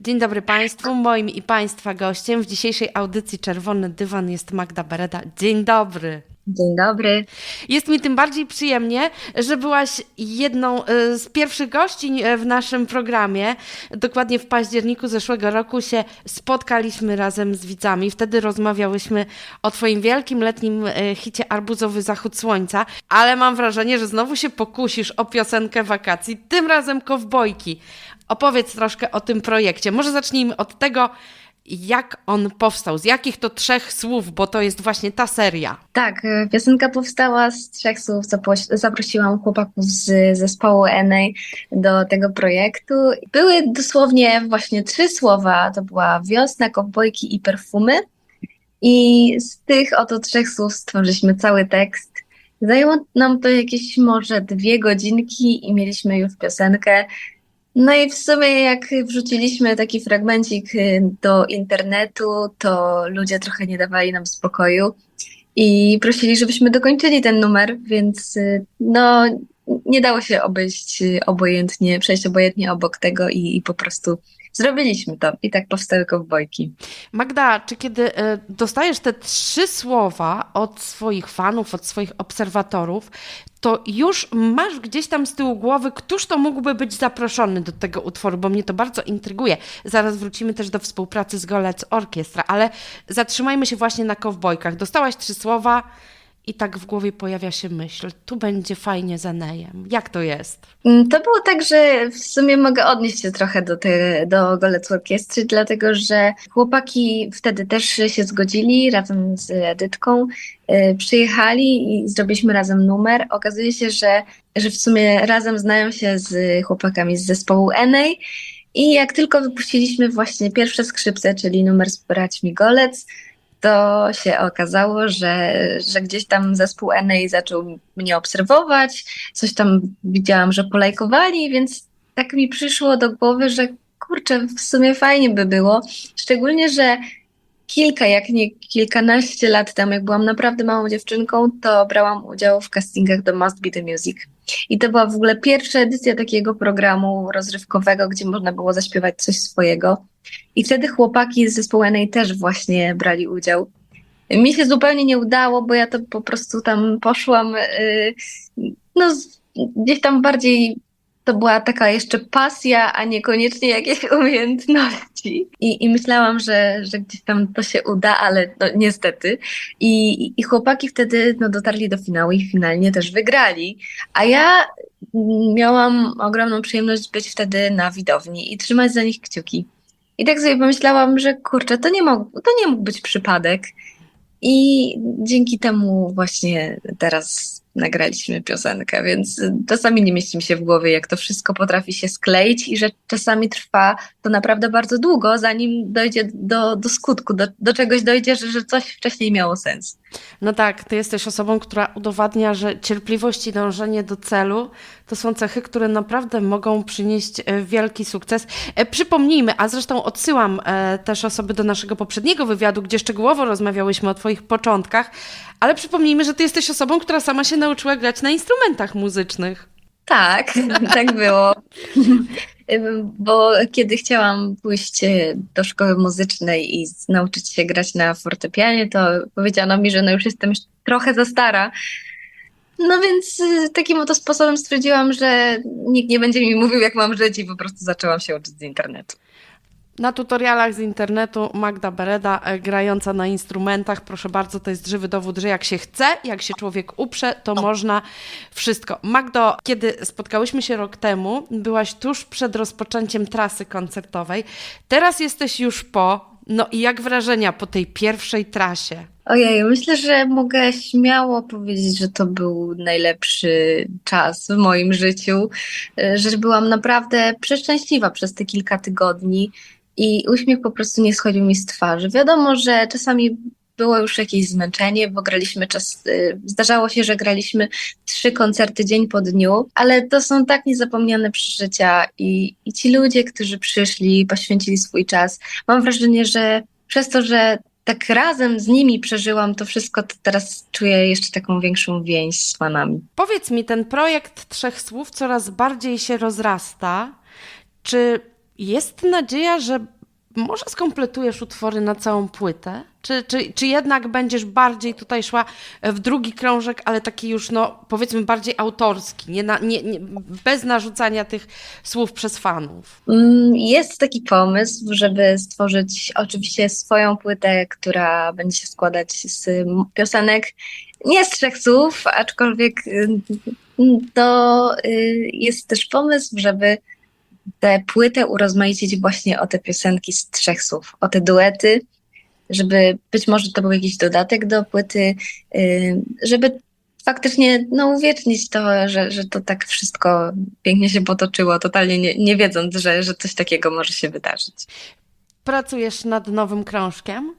Dzień dobry Państwu. Moim i Państwa gościem w dzisiejszej audycji Czerwony Dywan jest Magda Bereda. Dzień dobry. Dzień dobry. Jest mi tym bardziej przyjemnie, że byłaś jedną e, z pierwszych gości e, w naszym programie. Dokładnie w październiku zeszłego roku się spotkaliśmy razem z widzami. Wtedy rozmawiałyśmy o Twoim wielkim letnim e, hicie Arbuzowy Zachód Słońca, ale mam wrażenie, że znowu się pokusisz o piosenkę wakacji, tym razem kowbojki. Opowiedz troszkę o tym projekcie. Może zacznijmy od tego, jak on powstał, z jakich to trzech słów, bo to jest właśnie ta seria. Tak, y, piosenka powstała z trzech słów. Zaprosiłam chłopaków z zespołu NA do tego projektu. Były dosłownie właśnie trzy słowa. To była wiosna, kowbojki i perfumy. I z tych oto trzech słów stworzyliśmy cały tekst. Zajęło nam to jakieś może dwie godzinki i mieliśmy już piosenkę. No i w sumie jak wrzuciliśmy taki fragmencik y, do internetu, to ludzie trochę nie dawali nam spokoju i prosili, żebyśmy dokończyli ten numer, więc y, no nie dało się obejść obojętnie, przejść obojętnie obok tego i, i po prostu zrobiliśmy to i tak powstały kowbojki. Magda, czy kiedy e, dostajesz te trzy słowa od swoich fanów, od swoich obserwatorów, to już masz gdzieś tam z tyłu głowy, któż to mógłby być zaproszony do tego utworu, bo mnie to bardzo intryguje. Zaraz wrócimy też do współpracy z Golec Orkiestra, ale zatrzymajmy się właśnie na kowbojkach. Dostałaś trzy słowa, i tak w głowie pojawia się myśl, tu będzie fajnie z Enejem. Jak to jest? Mm, to było tak, że w sumie mogę odnieść się trochę do, te, do Golec Orkiestry, dlatego że chłopaki wtedy też się zgodzili razem z Edytką, yy, przyjechali i zrobiliśmy razem numer. Okazuje się, że, że w sumie razem znają się z chłopakami z zespołu Enej. I jak tylko wypuściliśmy właśnie pierwsze skrzypce, czyli numer z braćmi Golec, to się okazało, że, że gdzieś tam zespół NA zaczął mnie obserwować, coś tam widziałam, że polajkowali, więc tak mi przyszło do głowy, że kurczę, w sumie fajnie by było, szczególnie, że kilka, jak nie kilkanaście lat temu, jak byłam naprawdę małą dziewczynką, to brałam udział w castingach do Must Be The Music. I to była w ogóle pierwsza edycja takiego programu rozrywkowego, gdzie można było zaśpiewać coś swojego. I wtedy chłopaki z zespołu NA też właśnie brali udział. Mi się zupełnie nie udało, bo ja to po prostu tam poszłam, yy, no gdzieś tam bardziej to była taka jeszcze pasja, a niekoniecznie jakieś umiejętności. I, i myślałam, że, że gdzieś tam to się uda, ale no, niestety. I, I chłopaki wtedy no, dotarli do finału i finalnie też wygrali. A ja miałam ogromną przyjemność być wtedy na widowni i trzymać za nich kciuki. I tak sobie pomyślałam, że kurczę, to nie, mógł, to nie mógł być przypadek. I dzięki temu właśnie teraz nagraliśmy piosenkę, więc czasami nie mieści mi się w głowie, jak to wszystko potrafi się skleić i że czasami trwa to naprawdę bardzo długo, zanim dojdzie do, do skutku, do, do czegoś dojdzie, że, że coś wcześniej miało sens. No tak, ty jesteś osobą, która udowadnia, że cierpliwość i dążenie do celu to są cechy, które naprawdę mogą przynieść e, wielki sukces. E, przypomnijmy, a zresztą odsyłam e, też osoby do naszego poprzedniego wywiadu, gdzie szczegółowo rozmawiałyśmy o Twoich początkach, ale przypomnijmy, że Ty jesteś osobą, która sama się nauczyła grać na instrumentach muzycznych. Tak, tak było. Bo kiedy chciałam pójść do szkoły muzycznej i nauczyć się grać na fortepianie, to powiedziano mi, że no już jestem trochę za stara. No więc y, takim oto sposobem stwierdziłam, że nikt nie będzie mi mówił, jak mam żyć i po prostu zaczęłam się uczyć z internetu. Na tutorialach z internetu Magda Bereda e, grająca na instrumentach. Proszę bardzo, to jest żywy dowód, że jak się chce, jak się człowiek uprze, to można wszystko. Magdo, kiedy spotkałyśmy się rok temu, byłaś tuż przed rozpoczęciem trasy koncertowej. Teraz jesteś już po. No i jak wrażenia po tej pierwszej trasie? Ojej, myślę, że mogę śmiało powiedzieć, że to był najlepszy czas w moim życiu, e, że byłam naprawdę przeszczęśliwa przez te kilka tygodni i uśmiech po prostu nie schodził mi z twarzy. Wiadomo, że czasami było już jakieś zmęczenie, bo graliśmy czas. Y, zdarzało się, że graliśmy trzy koncerty dzień po dniu, ale to są tak niezapomniane przeżycia i, i ci ludzie, którzy przyszli, poświęcili swój czas. Mam wrażenie, że przez to, że tak razem z nimi przeżyłam to wszystko, to teraz czuję jeszcze taką większą więź z fanami. Powiedz mi, ten projekt Trzech Słów coraz bardziej się rozrasta. Czy Jest nadzieja, że może skompletujesz utwory na całą płytę? Czy, czy, czy jednak będziesz bardziej tutaj szła w drugi krążek, ale taki już, no powiedzmy, bardziej autorski, nie na, nie, nie, bez narzucania tych słów przez fanów? Mm, Jest taki pomysł, żeby stworzyć oczywiście swoją płytę, która będzie się składać z piosenek nie z trzech słów, aczkolwiek y, to y, jest też pomysł, żeby tę płytę urozmaicić właśnie o te piosenki z trzech słów, o te duety, żeby być może to był jakiś dodatek do płyty, y, żeby faktycznie no, uwiecznić to, że, że to tak wszystko pięknie się potoczyło, totalnie nie, nie wiedząc, że, że coś takiego może się wydarzyć. Pracujesz nad nowym krążkiem?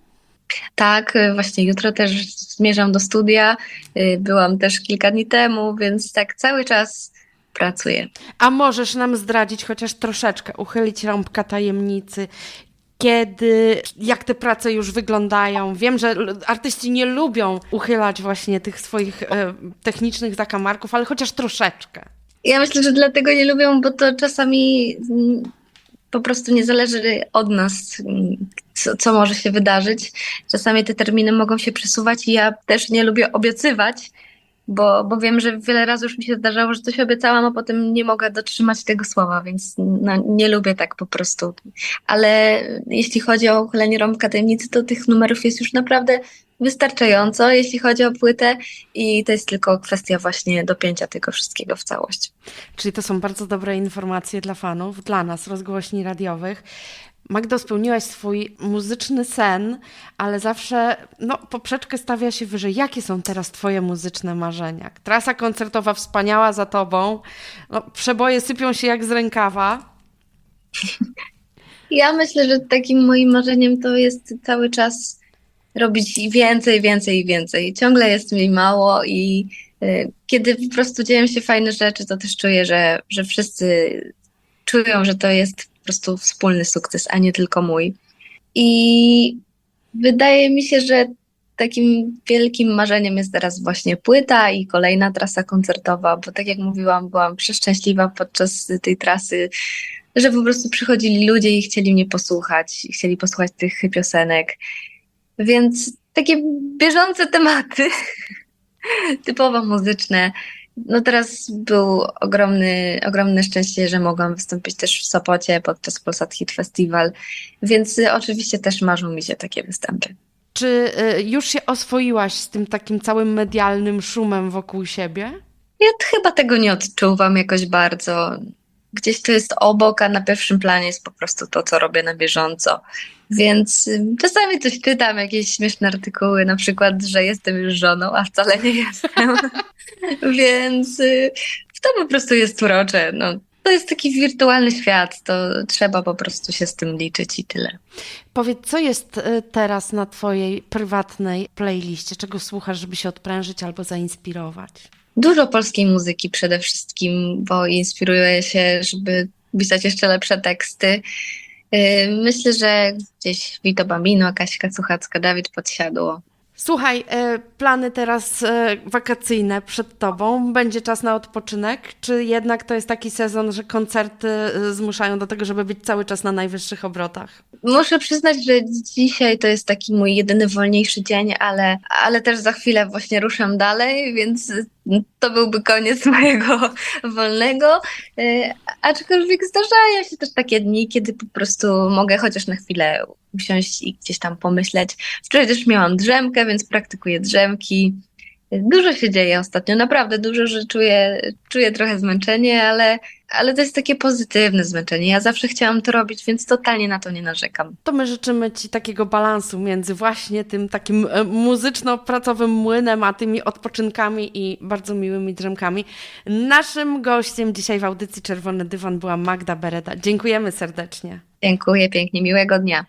Tak, y, właśnie jutro też zmierzam do studia. y, Byłam też kilka dni temu, więc tak cały czas pracuję. A możesz nam zdradzić chociaż troszeczkę, uchylić rąbka tajemnicy, kiedy, jak te prace już wyglądają? Wiem, że artyści nie lubią uchylać właśnie tych swoich e, technicznych zakamarków, ale chociaż troszeczkę. Ja myślę, że dlatego nie lubią, bo to czasami mm, po prostu nie zależy od nas, mm, co, co może się wydarzyć. Czasami te terminy mogą się przesuwać i ja też nie lubię obiecywać, bo, bo wiem, że wiele razy już mi się zdarzało, że coś obiecałam, a potem nie mogę dotrzymać tego słowa, więc no, nie lubię tak po prostu. Ale jeśli chodzi o uchylenie rąbka tajemnicy, to tych numerów jest już naprawdę wystarczająco, jeśli chodzi o płytę i to jest tylko kwestia właśnie dopięcia tego wszystkiego w całość. Czyli to są bardzo dobre informacje dla fanów, dla nas, rozgłośni radiowych. Magdo, spełniłaś swój muzyczny sen, ale zawsze no, poprzeczkę stawia się wyżej. Jakie są teraz Twoje muzyczne marzenia? Trasa koncertowa wspaniała za Tobą. No, przeboje sypią się jak z rękawa. Ja myślę, że takim moim marzeniem to jest cały czas robić więcej, więcej i więcej. Ciągle jest mi mało i y, kiedy po prostu dzieją się fajne rzeczy, to też czuję, że, że wszyscy czują, że to jest po prostu wspólny sukces, a nie tylko mój. I wydaje mi się, że takim wielkim marzeniem jest teraz właśnie płyta i kolejna trasa koncertowa, bo tak jak mówiłam, byłam przeszczęśliwa podczas tej trasy że po prostu przychodzili ludzie i chcieli mnie posłuchać, chcieli posłuchać tych piosenek. Więc takie bieżące tematy, typowo muzyczne. No teraz był ogromny, ogromne szczęście, że mogłam wystąpić też w Sopocie podczas Polsat Hit Festival, więc y, oczywiście też marzą mi się takie występy. Czy y, już się oswoiłaś z tym takim całym medialnym szumem wokół siebie? Ja chyba tego nie odczuwam jakoś bardzo. Gdzieś to jest obok, a na pierwszym planie jest po prostu to, co robię na bieżąco. Więc y, czasami coś czytam, jakieś śmieszne artykuły, na przykład, że jestem już żoną, a wcale nie jestem. Więc y, to po prostu jest urocze. No, to jest taki wirtualny świat, to trzeba po prostu się z tym liczyć i tyle. Powiedz, co jest y, teraz na Twojej prywatnej playliście? Czego słuchasz, żeby się odprężyć albo zainspirować? Dużo polskiej muzyki przede wszystkim, bo inspiruję się, żeby pisać jeszcze lepsze teksty. Yy, Myślę, że gdzieś Vito Bambino, Kaśka Suchacka, Dawid Podsiadło. Słuchaj, e, plany teraz e, wakacyjne przed tobą. Będzie czas na odpoczynek? Czy jednak to jest taki sezon, że koncerty e, zmuszają do tego, żeby być cały czas na najwyższych obrotach? Muszę przyznać, że dzisiaj to jest taki mój jedyny wolniejszy dzień, ale, ale też za chwilę właśnie ruszam dalej, więc to byłby koniec mojego wolnego. Yy, Aczkolwiek zdarzają się też takie dni, kiedy po prostu mogę chociaż na chwilę usiąść i gdzieś tam pomyśleć. Wczoraj też miałam drzemkę, więc praktykuję drzemki. Dużo się dzieje ostatnio, naprawdę dużo, że czuję, czuję trochę zmęczenie, ale, ale to jest takie pozytywne zmęczenie. Ja zawsze chciałam to robić, więc totalnie na to nie narzekam. To my życzymy Ci takiego balansu między właśnie tym takim e, muzyczno-pracowym młynem, a tymi odpoczynkami i bardzo miłymi drzemkami. Naszym gościem dzisiaj w audycji Czerwony Dywan była Magda Bereda. Dziękujemy serdecznie. Dziękuję pięknie, miłego dnia.